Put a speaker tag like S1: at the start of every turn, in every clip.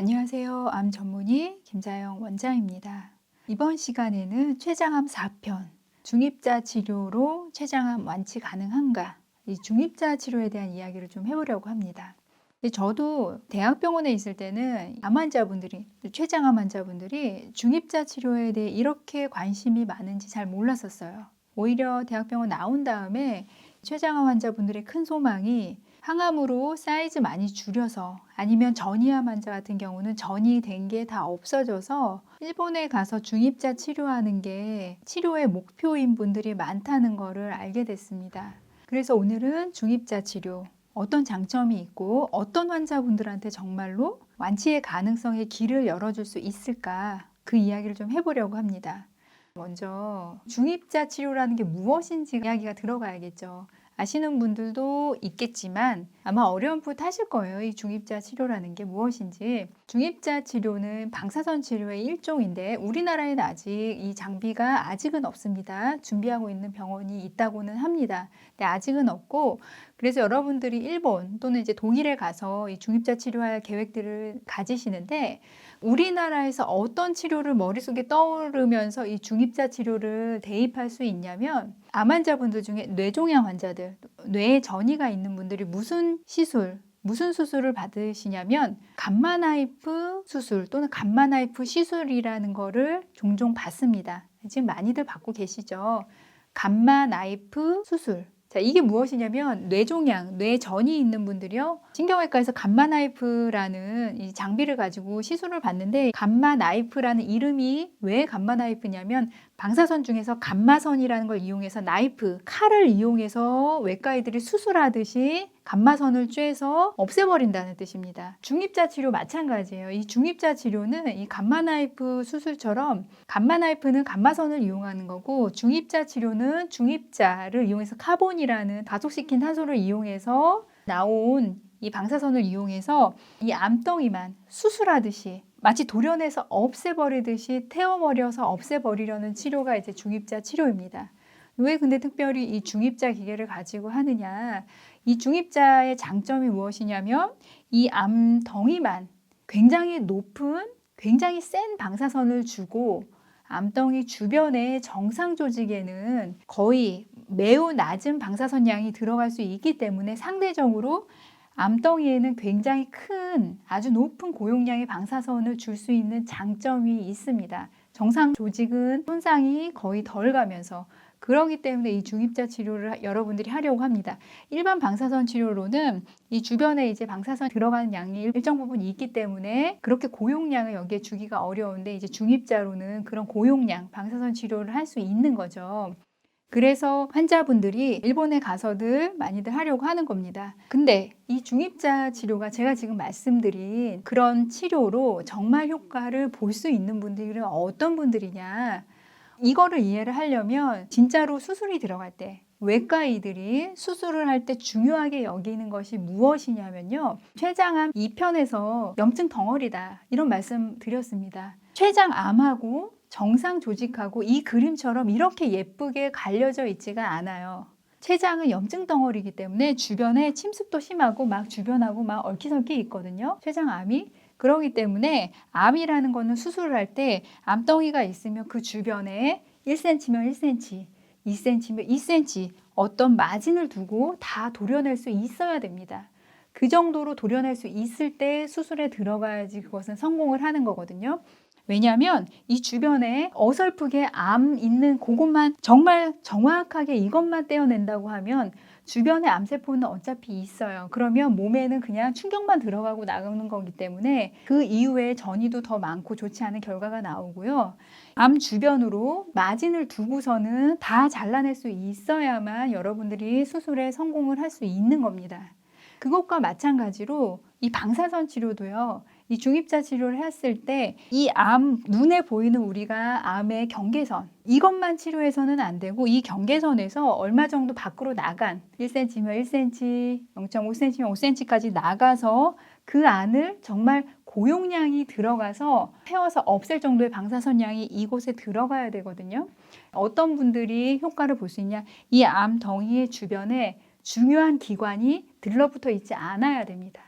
S1: 안녕하세요. 암 전문의 김자영 원장입니다. 이번 시간에는 췌장암 4편 중입자 치료로 췌장암 완치 가능한가? 이 중입자 치료에 대한 이야기를 좀 해보려고 합니다. 저도 대학병원에 있을 때는 암 환자분들이 췌장암 환자분들이 중입자 치료에 대해 이렇게 관심이 많은지 잘 몰랐었어요. 오히려 대학병원 나온 다음에 췌장암 환자분들의 큰 소망이 항암으로 사이즈 많이 줄여서 아니면 전이암 환자 같은 경우는 전이 된 게 다 없어져서 일본에 가서 중입자 치료하는 게 치료의 목표인 분들이 많다는 거를 알게 됐습니다. 그래서 오늘은 중입자 치료 어떤 장점이 있고 어떤 환자분들한테 정말로 완치의 가능성의 길을 열어줄 수 있을까 그 이야기를 좀 해보려고 합니다. 먼저 중입자 치료라는 게 무엇인지 이야기가 들어가야겠죠. 아시는 분들도 있겠지만 아마 어려움부터 하실 거예요. 이 중입자 치료라는 게 무엇인지. 중입자 치료는 방사선 치료의 일종인데 우리나라에는 아직 이 장비가 아직은 없습니다. 준비하고 있는 병원이 있다고는 합니다. 근데 아직은 없고 그래서 여러분들이 일본 또는 이제 독일에 가서 이 중입자 치료할 계획들을 가지시는데 우리나라에서 어떤 치료를 머릿속에 떠오르면서 이 중입자 치료를 대입할 수 있냐면 암 환자분들 중에 뇌종양 환자들, 뇌에 전이가 있는 분들이 무슨 시술, 무슨 수술을 받으시냐면 감마나이프 수술 또는 감마나이프 시술이라는 거를 종종 받습니다. 지금 많이들 받고 계시죠. 감마나이프 수술. 자, 이게 무엇이냐면 뇌종양, 뇌전이 있는 분들이요. 신경외과에서 감마 나이프라는 이 장비를 가지고 시술을 받는데 감마 나이프라는 이름이 왜 감마 나이프냐면 방사선 중에서 감마선이라는 걸 이용해서 나이프, 칼을 이용해서 외과의들이 수술하듯이 감마선을 쬐서 없애버린다는 뜻입니다. 중입자 치료 마찬가지예요. 이 중입자 치료는 이 감마 나이프 수술처럼 감마 나이프는 감마선을 이용하는 거고 중입자 치료는 중입자를 이용해서 카본이라는 가속시킨 탄소를 이용해서 나온 이 방사선을 이용해서 이 암덩이만 수술하듯이 마치 도련해서 없애버리듯이 태워버려서 없애버리려는 치료가 이제 중입자 치료입니다. 왜 근데 특별히 이 중입자 기계를 가지고 하느냐? 이 중입자의 장점이 무엇이냐면 이 암덩이만 굉장히 높은, 굉장히 센 방사선을 주고 암덩이 주변의 정상 조직에는 거의 매우 낮은 방사선 양이 들어갈 수 있기 때문에 상대적으로 암덩이에는 굉장히 큰 아주 높은 고용량의 방사선을 줄 수 있는 장점이 있습니다. 정상 조직은 손상이 거의 덜 가면서 그러기 때문에 이 중입자 치료를 여러분들이 하려고 합니다. 일반 방사선 치료로는 이 주변에 이제 방사선 들어가는 양이 일정 부분 있기 때문에 그렇게 고용량을 여기에 주기가 어려운데 이제 중입자로는 그런 고용량 방사선 치료를 할 수 있는 거죠. 그래서 환자분들이 일본에 가서들 많이들 하려고 하는 겁니다. 근데 이 중입자 치료가 제가 지금 말씀드린 그런 치료로 정말 효과를 볼 수 있는 분들은 어떤 분들이냐. 이거를 이해를 하려면 진짜로 수술이 들어갈 때 외과 의들이 수술을 할 때 중요하게 여기는 것이 무엇이냐면요. 췌장암 2편에서 염증 덩어리다. 이런 말씀 드렸습니다. 췌장암하고 정상 조직하고 이 그림처럼 이렇게 예쁘게 갈려져 있지가 않아요. 췌장은 염증 덩어리이기 때문에 주변에 침습도 심하고 막 주변하고 막 얽히설키 있거든요. 췌장암이 그러기 때문에 암이라는 거는 수술을 할 때 암덩이가 있으면 그 주변에 1cm면 1cm, 2cm면 2cm 어떤 마진을 두고 다 도려낼 수 있어야 됩니다. 그 정도로 도려낼 수 있을 때 수술에 들어가야지 그것은 성공을 하는 거거든요. 왜냐하면 이 주변에 어설프게 암 있는 그것만 정말 정확하게 이것만 떼어낸다고 하면 주변의 암세포는 어차피 있어요. 그러면 몸에는 그냥 충격만 들어가고 나가는 거기 때문에 그 이후에 전이도 더 많고 좋지 않은 결과가 나오고요. 암 주변으로 마진을 두고서는 다 잘라낼 수 있어야만 여러분들이 수술에 성공을 할 수 있는 겁니다. 그것과 마찬가지로 이 방사선 치료도요. 이 중입자 치료를 했을 때 이 암 눈에 보이는 우리가 암의 경계선 이것만 치료해서는 안 되고 이 경계선에서 얼마 정도 밖으로 나간 1cm면 1cm, 0.5cm면 5cm까지 나가서 그 안을 정말 고용량이 들어가서 태워서 없앨 정도의 방사선 양이 이곳에 들어가야 되거든요. 어떤 분들이 효과를 볼 수 있냐? 이 암 덩이의 주변에 중요한 기관이 들러붙어 있지 않아야 됩니다.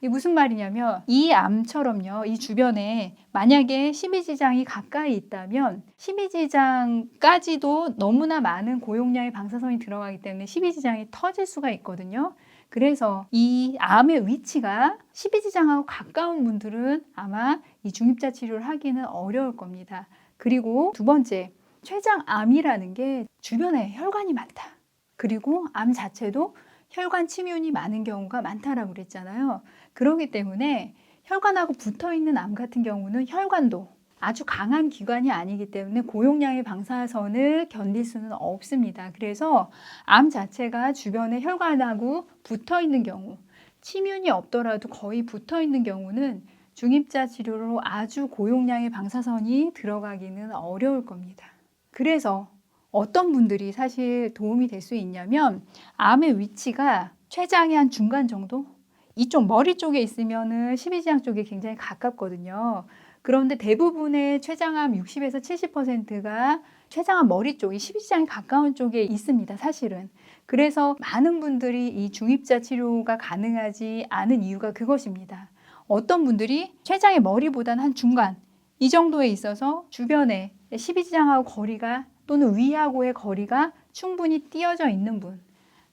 S1: 이게 무슨 말이냐면 이 암처럼요. 이 주변에 만약에 심의지장이 가까이 있다면 심의지장까지도 너무나 많은 고용량의 방사선이 들어가기 때문에 심의지장이 터질 수가 있거든요. 그래서 이 암의 위치가 심의지장하고 가까운 분들은 아마 이 중입자 치료를 하기는 어려울 겁니다. 그리고 두 번째, 췌장암이라는 게 주변에 혈관이 많다. 그리고 암 자체도 혈관 침윤이 많은 경우가 많다라고 그랬잖아요. 그렇기 때문에 혈관하고 붙어 있는 암 같은 경우는 혈관도 아주 강한 기관이 아니기 때문에 고용량의 방사선을 견딜 수는 없습니다. 그래서 암 자체가 주변에 혈관하고 붙어 있는 경우, 침윤이 없더라도 거의 붙어 있는 경우는 중입자 치료로 아주 고용량의 방사선이 들어가기는 어려울 겁니다. 그래서 어떤 분들이 사실 도움이 될 수 있냐면 암의 위치가 췌장의 한 중간 정도? 이쪽 머리 쪽에 있으면은 십이지장 쪽에 굉장히 가깝거든요. 그런데 대부분의 췌장암 60에서 70%가 췌장암 머리 쪽, 이 십이지장이 가까운 쪽에 있습니다. 사실은. 그래서 많은 분들이 이 중입자 치료가 가능하지 않은 이유가 그것입니다. 어떤 분들이 췌장의 머리보다는 한 중간 이 정도에 있어서 주변에 십이지장하고 거리가 또는 위하고의 거리가 충분히 띄어져 있는 분.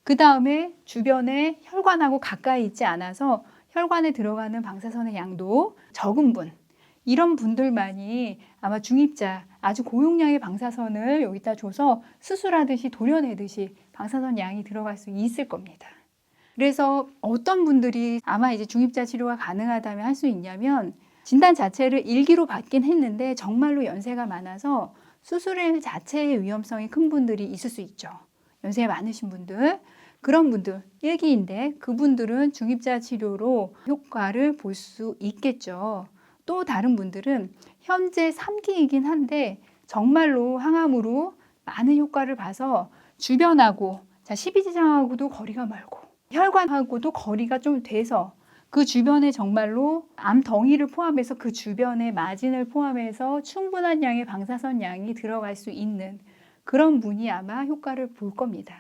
S1: 그 다음에 주변에 혈관하고 가까이 있지 않아서 혈관에 들어가는 방사선의 양도 적은 분. 이런 분들만이 아마 중입자 아주 고용량의 방사선을 여기다 줘서 수술하듯이 도려내듯이 방사선 양이 들어갈 수 있을 겁니다. 그래서 어떤 분들이 아마 이제 중입자 치료가 가능하다면 할 수 있냐면 진단 자체를 일기로 받긴 했는데 정말로 연세가 많아서 수술일 자체의 위험성이 큰 분들이 있을 수 있죠. 연세 많으신 분들. 그런 분들, 일기인데 그분들은 중입자 치료로 효과를 볼 수 있겠죠. 또 다른 분들은 현재 3기이긴 한데 정말로 항암으로 많은 효과를 봐서 주변하고 자, 12지장하고도 거리가 멀고 혈관하고도 거리가 좀 돼서 그 주변에 정말로 암 덩이를 포함해서 그 주변의 마진을 포함해서 충분한 양의 방사선 양이 들어갈 수 있는 그런 분이 아마 효과를 볼 겁니다.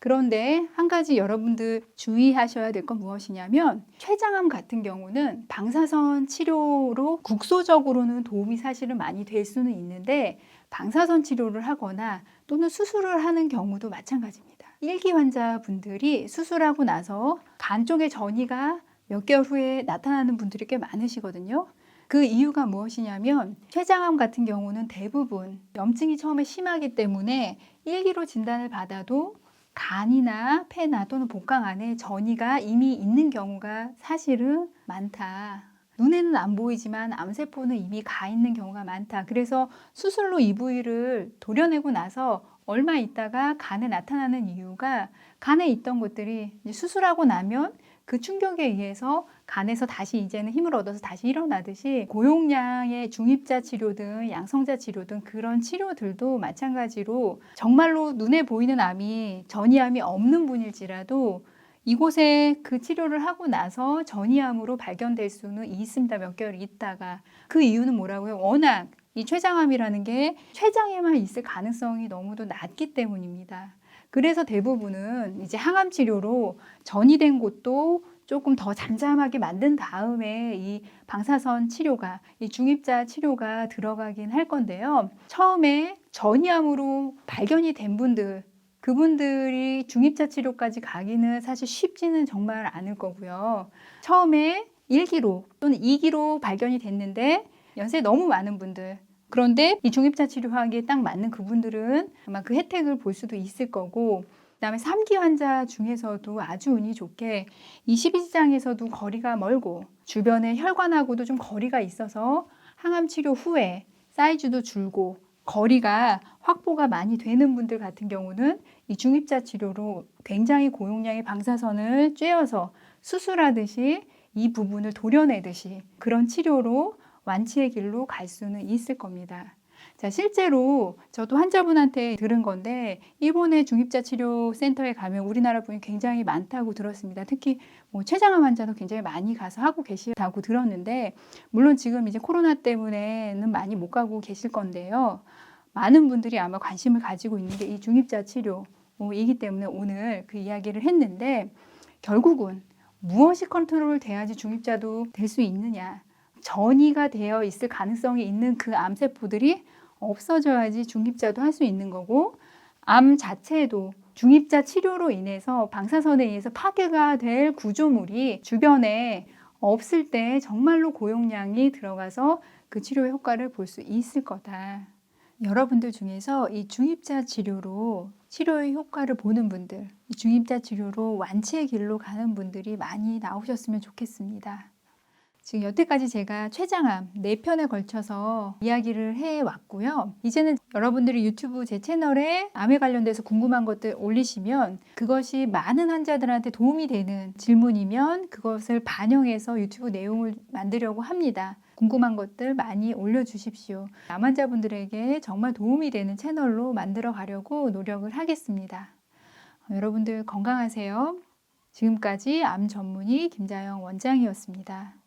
S1: 그런데 한 가지 여러분들 주의하셔야 될 건 무엇이냐면 췌장암 같은 경우는 방사선 치료로 국소적으로는 도움이 사실은 많이 될 수는 있는데 방사선 치료를 하거나 또는 수술을 하는 경우도 마찬가지입니다. 일기 환자분들이 수술하고 나서 간 쪽에 전이가 몇 개월 후에 나타나는 분들이 꽤 많으시거든요. 그 이유가 무엇이냐면 췌장암 같은 경우는 대부분 염증이 처음에 심하기 때문에 일기로 진단을 받아도 간이나 폐나 또는 복강 안에 전이가 이미 있는 경우가 사실은 많다. 눈에는 안 보이지만 암세포는 이미 가 있는 경우가 많다. 그래서 수술로 이 부위를 도려내고 나서 얼마 있다가 간에 나타나는 이유가 간에 있던 것들이 수술하고 나면 그 충격에 의해서 간에서 다시 이제는 힘을 얻어서 다시 일어나듯이 고용량의 중입자 치료든 양성자 치료든 그런 치료들도 마찬가지로 정말로 눈에 보이는 암이 전이암이 없는 분일지라도 이곳에 그 치료를 하고 나서 전이암으로 발견될 수는 있습니다. 몇 개월 있다가 그 이유는 뭐라고요? 워낙 이 췌장암이라는 게 췌장에만 있을 가능성이 너무도 낮기 때문입니다. 그래서 대부분은 이제 항암 치료로 전이된 곳도 조금 더 잠잠하게 만든 다음에 이 방사선 치료가 이 중입자 치료가 들어가긴 할 건데요. 처음에 전이암으로 발견이 된 분들 그분들이 중입자 치료까지 가기는 사실 쉽지는 정말 않을 거고요. 처음에 1기로 또는 2기로 발견이 됐는데 연세 너무 많은 분들 그런데 이 중입자 치료하기에 딱 맞는 그분들은 아마 그 혜택을 볼 수도 있을 거고 그다음에 3기 환자 중에서도 아주 운이 좋게 이 12지장에서도 거리가 멀고 주변에 혈관하고도 좀 거리가 있어서 항암 치료 후에 사이즈도 줄고 거리가 확보가 많이 되는 분들 같은 경우는 이 중입자 치료로 굉장히 고용량의 방사선을 쬐어서 수술하듯이 이 부분을 도려내듯이 그런 치료로 완치의 길로 갈 수는 있을 겁니다. 자, 실제로 저도 환자분한테 들은 건데 일본의 중입자 치료 센터에 가면 우리나라 분이 굉장히 많다고 들었습니다. 특히 뭐 췌장암 환자도 굉장히 많이 가서 하고 계시다고 들었는데 물론 지금 이제 코로나 때문에는 많이 못 가고 계실 건데요. 많은 분들이 아마 관심을 가지고 있는 게 이 중입자 치료 이기 때문에 오늘 그 이야기를 했는데 결국은 무엇이 컨트롤 돼야지 중입자도 될 수 있느냐. 전이가 되어 있을 가능성이 있는 그 암세포들이 없어져야지 중입자도 할 수 있는 거고 암 자체도 중입자 치료로 인해서 방사선에 의해서 파괴가 될 구조물이 주변에 없을 때 정말로 고용량이 들어가서 그 치료 효과를 볼 수 있을 거다. 여러분들 중에서 이 중입자 치료로 치료의 효과를 보는 분들, 이 중입자 치료로 완치의 길로 가는 분들이 많이 나오셨으면 좋겠습니다. 지금 여태까지 제가 췌장암 4편에 걸쳐서 이야기를 해 왔고요. 이제는 여러분들이 유튜브 제 채널에 암에 관련돼서 궁금한 것들 올리시면 그것이 많은 환자들한테 도움이 되는 질문이면 그것을 반영해서 유튜브 내용을 만들려고 합니다. 궁금한 것들 많이 올려주십시오. 암 환자분들에게 정말 도움이 되는 채널로 만들어 가려고 노력을 하겠습니다. 여러분들 건강하세요. 지금까지 암 전문의 김자영 원장이었습니다.